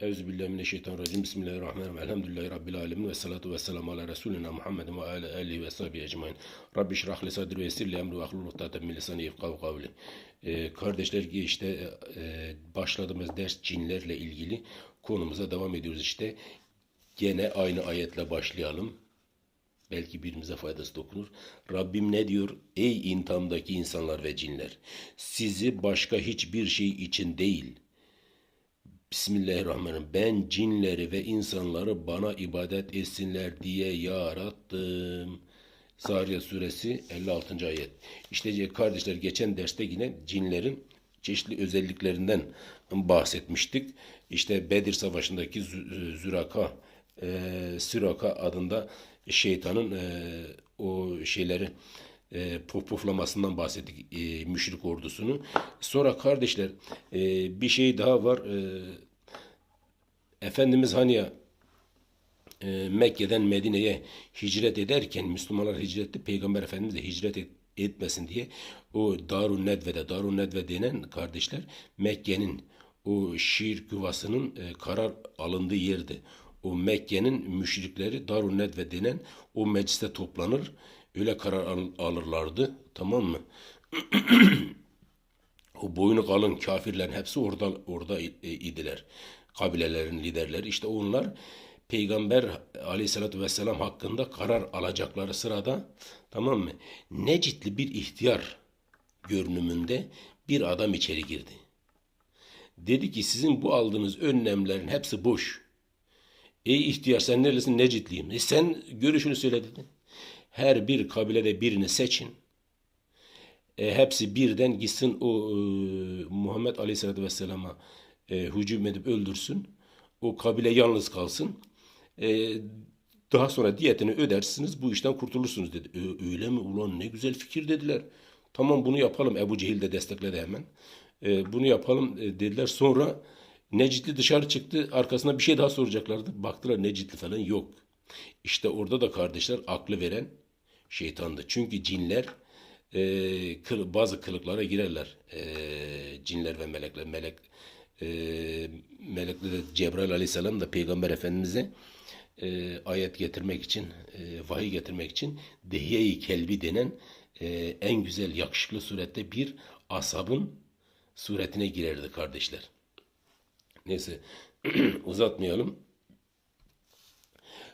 Euzubillahimineşşeytanirracim. Bismillahirrahmanirrahim. Elhamdülillahi Rabbil alemin. Ve salatu ve selamu ala Resulina Muhammedin ve ala alihi ve sahbihi ecmain. Rabbi şrah li sadri ve yessir li emri ve ahlul ukdatan min lisani yefkahu kavli. Ee, kardeşler işte e, başladığımız ders cinlerle ilgili konumuza devam ediyoruz işte. Gene aynı ayetle başlayalım. Belki birimize faydası dokunur. Rabbim ne diyor? Ey intamdaki insanlar ve cinler! Sizi başka hiçbir şey için değil, Bismillahirrahmanirrahim. Ben cinleri ve insanları bana ibadet etsinler diye yarattım. Zariyat suresi 56. ayet. İşte kardeşler geçen derste yine cinlerin çeşitli özelliklerinden bahsetmiştik. İşte Bedir Savaşı'ndaki Zü- Züraka, e, Süraka adında şeytanın e, o şeyleri e, puf bahsettik e, müşrik ordusunu. Sonra kardeşler e, bir şey daha var. E, Efendimiz hani e, Mekke'den Medine'ye hicret ederken Müslümanlar hicret etti. Peygamber Efendimiz de hicret et- etmesin diye o Darun Nedve'de Darun Nedve denen kardeşler Mekke'nin o şiir yuvasının e, karar alındığı yerdi. O Mekke'nin müşrikleri Darun Nedve denen o mecliste toplanır. Öyle karar al- alırlardı. Tamam mı? O boynu kalın kafirlerin hepsi orada orada e, idiler. Kabilelerin liderleri işte onlar Peygamber aleyhissalatü vesselam hakkında karar alacakları sırada tamam mı? Necitli bir ihtiyar görünümünde bir adam içeri girdi. Dedi ki sizin bu aldığınız önlemlerin hepsi boş. Ey ihtiyar sen nerelisin Necitliyim. E sen görüşünü söyle dedi. Her bir kabilede birini seçin e, hepsi birden gitsin o e, Muhammed Aleyhisselatü Vesselam'a e, hücum edip öldürsün. O kabile yalnız kalsın. E, daha sonra diyetini ödersiniz bu işten kurtulursunuz dedi. "Ö- öyle mi ulan ne güzel fikir dediler. Tamam bunu yapalım. Ebu Cehil de destekledi hemen. E, bunu yapalım e, dediler. Sonra Necitli dışarı çıktı. Arkasına bir şey daha soracaklardı. Baktılar Necitli falan yok. İşte orada da kardeşler aklı veren şeytandı. Çünkü cinler e, kıl- bazı kılıklara girerler. E, cinler ve melekler. Melek e, melekler de Cebrail aleyhisselam da peygamber efendimize e, ayet getirmek için, e, vahiy getirmek için dehiye-i kelbi denen e, en güzel yakışıklı surette bir asabın suretine girerdi kardeşler. Neyse uzatmayalım.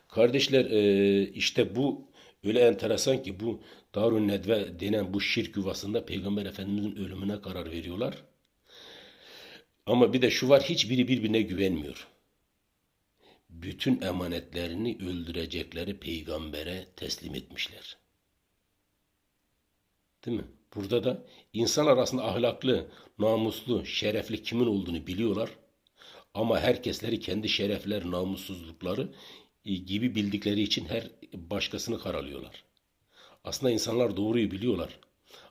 Kardeşler e, işte bu öyle enteresan ki bu Darun Nedve denen bu şirk yuvasında Peygamber Efendimizin ölümüne karar veriyorlar. Ama bir de şu var hiçbiri birbirine güvenmiyor. Bütün emanetlerini öldürecekleri peygambere teslim etmişler. Değil mi? Burada da insan arasında ahlaklı, namuslu, şerefli kimin olduğunu biliyorlar. Ama herkesleri kendi şerefler, namussuzlukları e, gibi bildikleri için her başkasını karalıyorlar. Aslında insanlar doğruyu biliyorlar.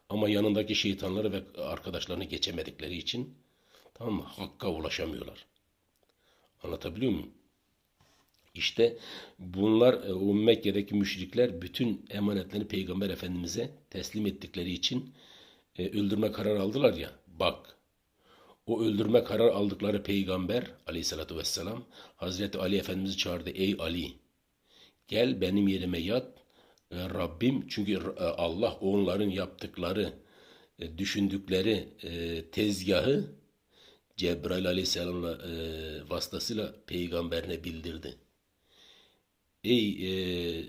Ama yanındaki şeytanları ve arkadaşlarını geçemedikleri için tamam mı? Hakka ulaşamıyorlar. Anlatabiliyor muyum? İşte bunlar e, o Mekke'deki müşrikler bütün emanetlerini Peygamber Efendimiz'e teslim ettikleri için e, öldürme kararı aldılar ya. Bak o öldürme karar aldıkları peygamber aleyhissalatü vesselam Hazreti Ali Efendimiz'i çağırdı. Ey Ali gel benim yerime yat. E, Rabbim çünkü e, Allah onların yaptıkları düşündükleri tezgahı Cebrail aleyhisselamla e, vasıtasıyla peygamberine bildirdi. Ey e,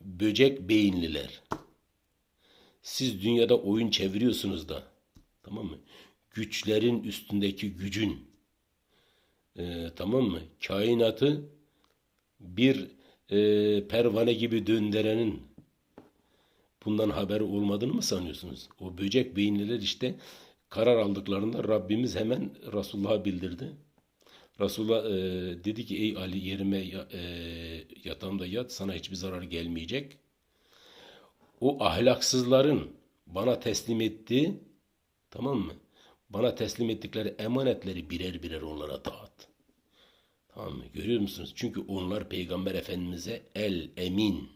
böcek beyinliler siz dünyada oyun çeviriyorsunuz da tamam mı? Güçlerin üstündeki gücün e, tamam mı? Kainatı bir e, pervane gibi döndürenin bundan haberi olmadığını mı sanıyorsunuz? O böcek beyinliler işte karar aldıklarında Rabbimiz hemen Resulullah'a bildirdi. Resulullah e, dedi ki ey Ali yerime e, yatağımda yat sana hiçbir zarar gelmeyecek. O ahlaksızların bana teslim ettiği tamam mı? Bana teslim ettikleri emanetleri birer birer onlara dağıt. Tamam mı? Görüyor musunuz? Çünkü onlar Peygamber Efendimiz'e el emin,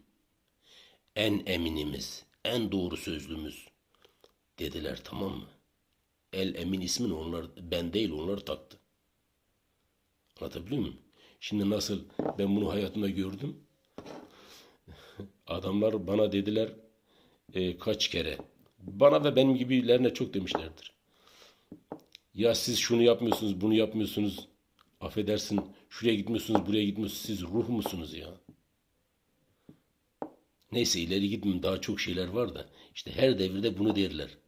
en eminimiz, en doğru sözlümüz dediler tamam mı? El emin ismini onlar ben değil onlar taktı. Anlatabiliyor muyum? Şimdi nasıl ben bunu hayatımda gördüm. Adamlar bana dediler e, kaç kere. Bana ve benim gibilerine çok demişlerdir. Ya siz şunu yapmıyorsunuz, bunu yapmıyorsunuz. Affedersin, şuraya gitmiyorsunuz, buraya gitmiyorsunuz. Siz ruh musunuz ya? Neyse ileri gitmeyeyim daha çok şeyler var da. İşte her devirde bunu derler.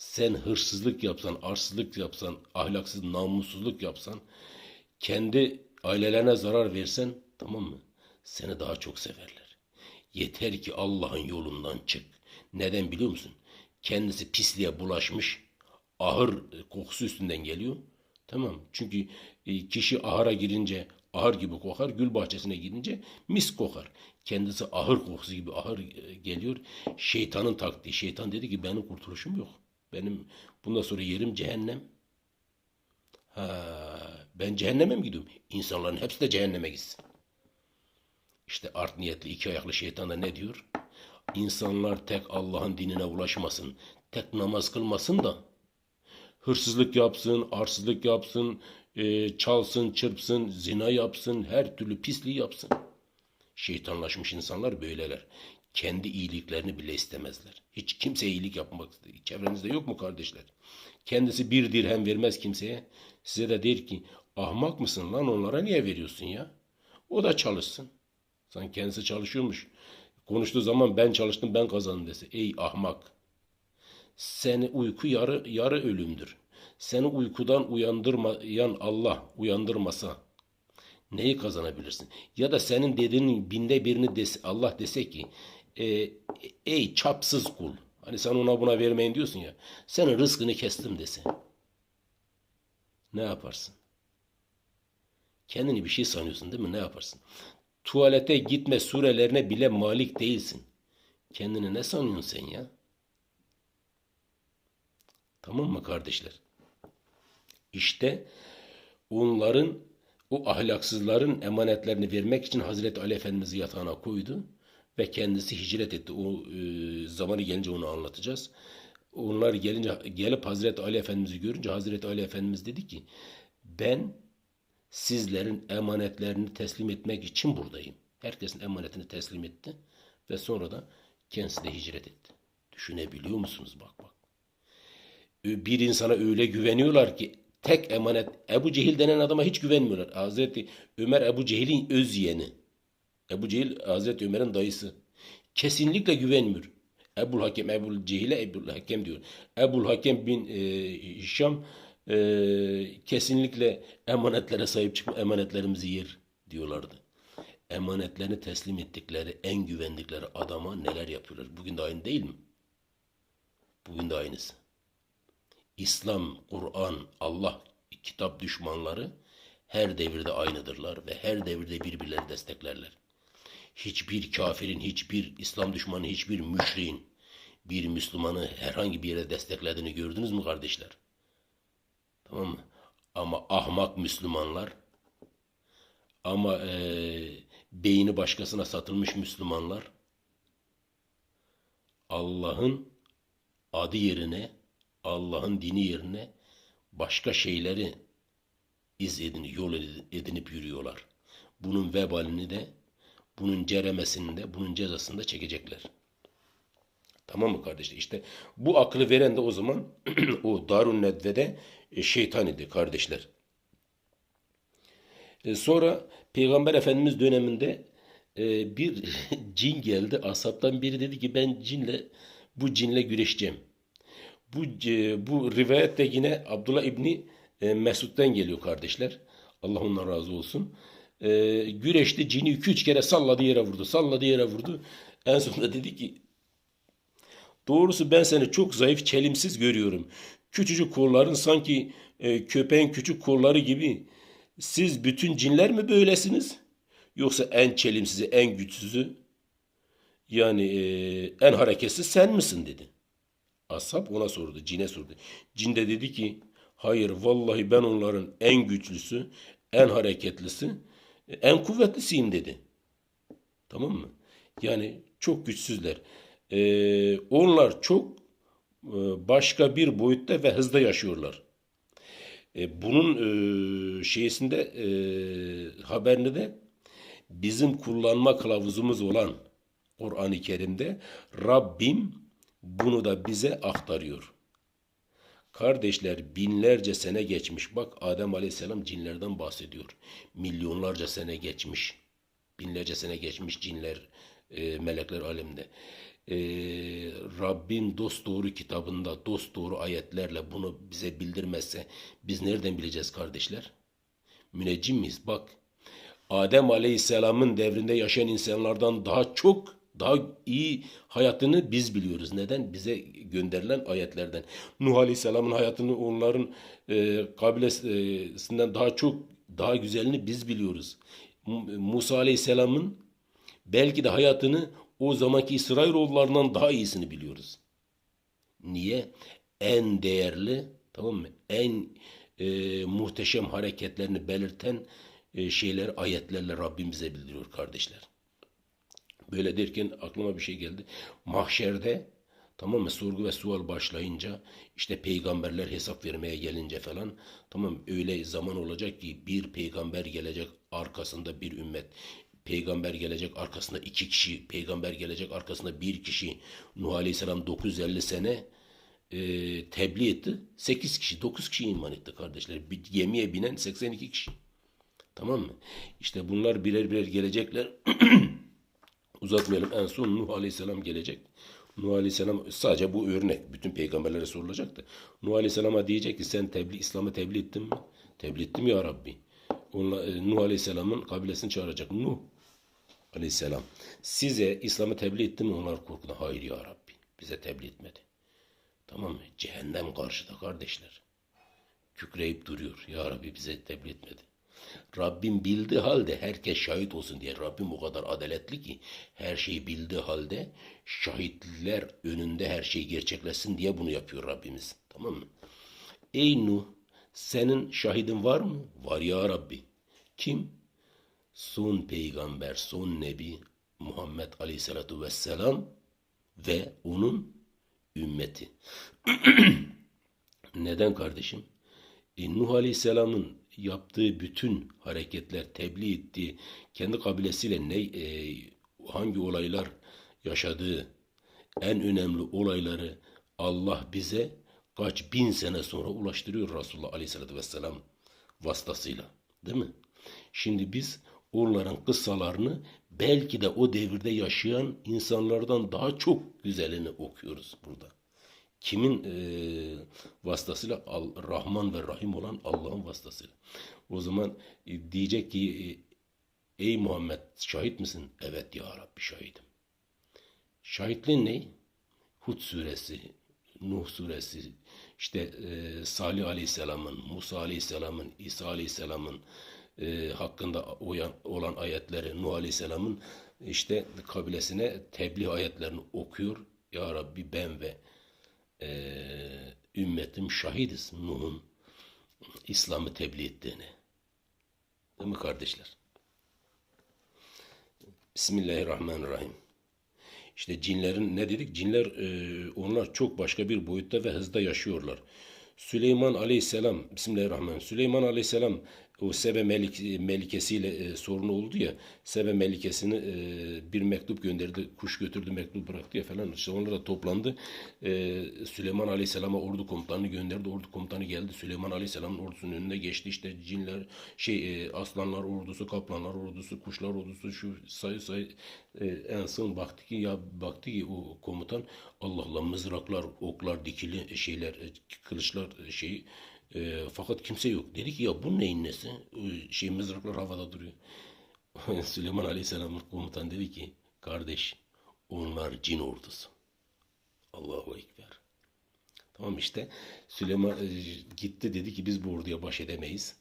Sen hırsızlık yapsan, arsızlık yapsan, ahlaksız, namussuzluk yapsan, kendi ailelerine zarar versen tamam mı? Seni daha çok severler. Yeter ki Allah'ın yolundan çık. Neden biliyor musun? Kendisi pisliğe bulaşmış, ahır kokusu üstünden geliyor. Tamam. Çünkü e, kişi ahıra girince ahır gibi kokar, gül bahçesine gidince mis kokar. Kendisi ahır kokusu gibi ahır e, geliyor. Şeytanın taktiği. Şeytan dedi ki benim kurtuluşum yok. Benim bundan sonra yerim cehennem. Ha, ben cehenneme mi gidiyorum? İnsanların hepsi de cehenneme gitsin. İşte art niyetli iki ayaklı şeytan da ne diyor? İnsanlar tek Allah'ın dinine ulaşmasın, tek namaz kılmasın da hırsızlık yapsın, arsızlık yapsın, e, çalsın, çırpsın, zina yapsın, her türlü pisliği yapsın. Şeytanlaşmış insanlar böyleler. Kendi iyiliklerini bile istemezler. Hiç kimseye iyilik yapmak çevrenizde yok mu kardeşler? Kendisi bir dirhem vermez kimseye. Size de der ki ahmak mısın lan onlara niye veriyorsun ya? O da çalışsın. Sanki kendisi çalışıyormuş. Konuştuğu zaman ben çalıştım ben kazandım dese. Ey ahmak. Seni uyku yarı yarı ölümdür. Seni uykudan uyandırmayan Allah uyandırmasa neyi kazanabilirsin? Ya da senin dediğinin binde birini dese, Allah dese ki e, ey çapsız kul. Hani sen ona buna vermeyin diyorsun ya. Senin rızkını kestim dese. Ne yaparsın? Kendini bir şey sanıyorsun değil mi? Ne yaparsın? Tuvalete gitme surelerine bile malik değilsin. Kendini ne sanıyorsun sen ya? Tamam mı kardeşler? İşte onların o ahlaksızların emanetlerini vermek için Hazreti Ali Efendimiz'i yatağına koydu ve kendisi hicret etti. O e, zamanı gelince onu anlatacağız. Onlar gelince gelip Hazreti Ali Efendimiz'i görünce Hazreti Ali Efendimiz dedi ki ben sizlerin emanetlerini teslim etmek için buradayım. Herkesin emanetini teslim etti ve sonra da kendisi de hicret etti. Düşünebiliyor musunuz bak bak. Bir insana öyle güveniyorlar ki tek emanet Ebu Cehil denen adama hiç güvenmiyorlar. Hazreti Ömer Ebu Cehil'in öz yeğeni. Ebu Cehil Hazreti Ömer'in dayısı. Kesinlikle güvenmiyor. Ebul Hakem, Ebul Cehil'e Ebul Hakem diyor. Ebul Hakem bin e, Hişam e, kesinlikle emanetlere sahip çıkma, emanetlerimizi yer diyorlardı. Emanetlerini teslim ettikleri, en güvendikleri adama neler yapıyorlar? Bugün de aynı değil mi? Bugün de aynısı. İslam, Kur'an, Allah kitap düşmanları her devirde aynıdırlar ve her devirde birbirlerini desteklerler. Hiçbir kafirin, hiçbir İslam düşmanı, hiçbir müşriğin bir Müslümanı herhangi bir yere desteklediğini gördünüz mü kardeşler? Tamam mı? Ama ahmak Müslümanlar ama e, beyni başkasına satılmış Müslümanlar Allah'ın adı yerine Allah'ın dini yerine başka şeyleri iz edinip, yol edinip yürüyorlar. Bunun vebalini de, bunun ceremesini de, bunun cezasını da çekecekler. Tamam mı kardeşler? İşte bu aklı veren de o zaman o Darun Nedve'de e, şeytan idi kardeşler. E, sonra Peygamber Efendimiz döneminde e, bir cin geldi. Asaptan biri dedi ki ben cinle bu cinle güreşeceğim. Bu bu rivayet de yine Abdullah İbni Mesud'dan geliyor kardeşler. Allah ondan razı olsun. Güreşti cini iki üç kere salladı yere vurdu. Salladı yere vurdu. En sonunda dedi ki Doğrusu ben seni çok zayıf, çelimsiz görüyorum. Küçücük kolların sanki e, köpeğin küçük kolları gibi. Siz bütün cinler mi böylesiniz? Yoksa en çelimsizi, en güçsüzü yani e, en hareketsiz sen misin dedi. Ashab ona sordu, cine sordu. Cin de dedi ki hayır vallahi ben onların en güçlüsü, en hareketlisi, en kuvvetlisiyim dedi. Tamam mı? Yani çok güçsüzler. Ee, onlar çok e, başka bir boyutta ve hızda yaşıyorlar. E, bunun e, şeysinde e, haberini de bizim kullanma kılavuzumuz olan Kur'an-ı Kerim'de Rabbim bunu da bize aktarıyor. Kardeşler binlerce sene geçmiş. Bak Adem Aleyhisselam cinlerden bahsediyor. Milyonlarca sene geçmiş. Binlerce sene geçmiş cinler, e, melekler alemde. E, Rabbin dost doğru kitabında, dost doğru ayetlerle bunu bize bildirmezse biz nereden bileceğiz kardeşler? Müneccim miyiz? Bak Adem Aleyhisselam'ın devrinde yaşayan insanlardan daha çok daha iyi hayatını biz biliyoruz. Neden? Bize gönderilen ayetlerden. Nuh Aleyhisselam'ın hayatını onların e, kabilesinden daha çok daha güzelini biz biliyoruz. Musa Aleyhisselam'ın belki de hayatını o zamanki İsrailoğullarından daha iyisini biliyoruz. Niye? En değerli, tamam mı? En e, muhteşem hareketlerini belirten e, şeyler ayetlerle Rabbim bize bildiriyor kardeşler. Böyle derken aklıma bir şey geldi. Mahşerde tamam mı sorgu ve sual başlayınca işte peygamberler hesap vermeye gelince falan tamam öyle zaman olacak ki bir peygamber gelecek arkasında bir ümmet. Peygamber gelecek arkasında iki kişi, peygamber gelecek arkasında bir kişi. Nuh Aleyhisselam 950 sene e, tebliğ etti. 8 kişi, 9 kişi iman etti kardeşler. Bir gemiye binen 82 kişi. Tamam mı? İşte bunlar birer birer gelecekler. Uzatmayalım. En son Nuh Aleyhisselam gelecek. Nuh Aleyhisselam sadece bu örnek. Bütün peygamberlere sorulacaktı. Nuh Aleyhisselam'a diyecek ki sen tebliğ, İslam'ı tebliğ ettin mi? Tebliğ ettim ya Rabbi. Onunla, e, Nuh Aleyhisselam'ın kabilesini çağıracak. Nuh Aleyhisselam size İslam'ı tebliğ ettim mi? Onlar korkudan hayır ya Rabbi. Bize tebliğ etmedi. Tamam mı? Cehennem karşıda kardeşler. Kükreyip duruyor. Ya Rabbi bize tebliğ etmedi. Rabbim bildiği halde herkes şahit olsun diye Rabbim o kadar adaletli ki her şeyi bildiği halde şahitler önünde her şey gerçekleşsin diye bunu yapıyor Rabbimiz. Tamam mı? Ey Nuh senin şahidin var mı? Var ya Rabbi. Kim? Son peygamber, son nebi Muhammed Aleyhisselatü Vesselam ve onun ümmeti. Neden kardeşim? E, Nuh Aleyhisselam'ın yaptığı bütün hareketler, tebliğ ettiği, kendi kabilesiyle ne e, hangi olaylar yaşadığı en önemli olayları Allah bize kaç bin sene sonra ulaştırıyor Resulullah Aleyhisselatü Vesselam vasıtasıyla. Değil mi? Şimdi biz onların kıssalarını belki de o devirde yaşayan insanlardan daha çok güzelini okuyoruz burada. Kimin e, vasıtasıyla? Al, Rahman ve Rahim olan Allah'ın vasıtasıyla. O zaman e, diyecek ki e, ey Muhammed şahit misin? Evet ya Rabbi şahidim. Şahitliğin ne? Hud suresi, Nuh suresi, işte e, Salih Aleyhisselam'ın, Musa Aleyhisselam'ın, İsa Aleyhisselam'ın e, hakkında uyan, olan ayetleri, Nuh Aleyhisselam'ın işte kabilesine tebliğ ayetlerini okuyor. Ya Rabbi ben ve e, ümmetim şahidiz Nuh'un İslam'ı tebliğ ettiğini. Değil mi kardeşler? Bismillahirrahmanirrahim. İşte cinlerin ne dedik? Cinler e, onlar çok başka bir boyutta ve hızda yaşıyorlar. Süleyman Aleyhisselam, Bismillahirrahmanirrahim. Süleyman Aleyhisselam o Sebe melik, melikesiyle e, sorunu oldu ya. Sebe melikesini e, bir mektup gönderdi. Kuş götürdü mektup bıraktı ya falan. İşte onlar da toplandı. E, Süleyman Aleyhisselam'a ordu komutanını gönderdi. Ordu komutanı geldi. Süleyman Aleyhisselam'ın ordusunun önüne geçti. İşte cinler, şey e, aslanlar ordusu, kaplanlar ordusu, kuşlar ordusu şu sayı sayı e, en son baktı ki ya baktı ki o komutan Allah Allah mızraklar, oklar, dikili şeyler, e, kılıçlar e, şeyi e, fakat kimse yok. Dedi ki ya bu neyin nesi? E, şey mızraklar havada duruyor. Süleyman Aleyhisselam'ın komutan dedi ki kardeş onlar cin ordusu. Allahu Ekber. Tamam işte Süleyman e, gitti dedi ki biz bu orduya baş edemeyiz.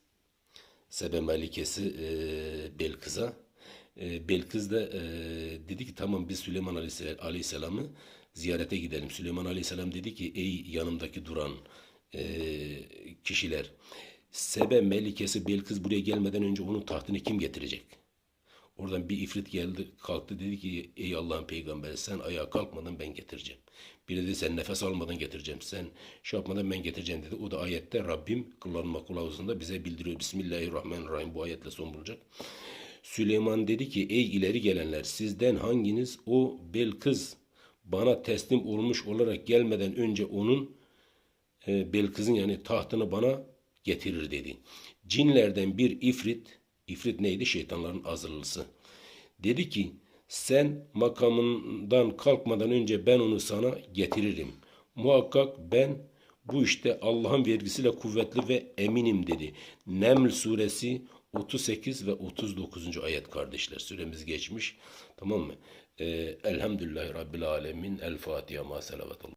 Sebe Melikesi e, Belkız'a. E, Belkız da e, dedi ki tamam biz Süleyman Aleyhisselam- Aleyhisselam'ı ziyarete gidelim. Süleyman Aleyhisselam dedi ki ey yanımdaki duran e, kişiler Sebe Melikesi Belkıs buraya gelmeden önce onun tahtını kim getirecek? Oradan bir ifrit geldi kalktı dedi ki ey Allah'ın peygamberi sen ayağa kalkmadan ben getireceğim. Biri dedi sen nefes almadan getireceğim. Sen şey yapmadan ben getireceğim dedi. O da ayette Rabbim kullanma kılavuzunda bize bildiriyor. Bismillahirrahmanirrahim bu ayetle son bulacak. Süleyman dedi ki ey ileri gelenler sizden hanginiz o Belkız bana teslim olmuş olarak gelmeden önce onun e, Belkız'ın yani tahtını bana getirir dedi. Cinlerden bir ifrit, ifrit neydi? Şeytanların azırlısı. Dedi ki sen makamından kalkmadan önce ben onu sana getiririm. Muhakkak ben bu işte Allah'ın vergisiyle kuvvetli ve eminim dedi. Neml suresi 38 ve 39. ayet kardeşler. Süremiz geçmiş. Tamam mı? Ee, Elhamdülillahi Rabbil Alemin. El Fatiha ma selavatullah.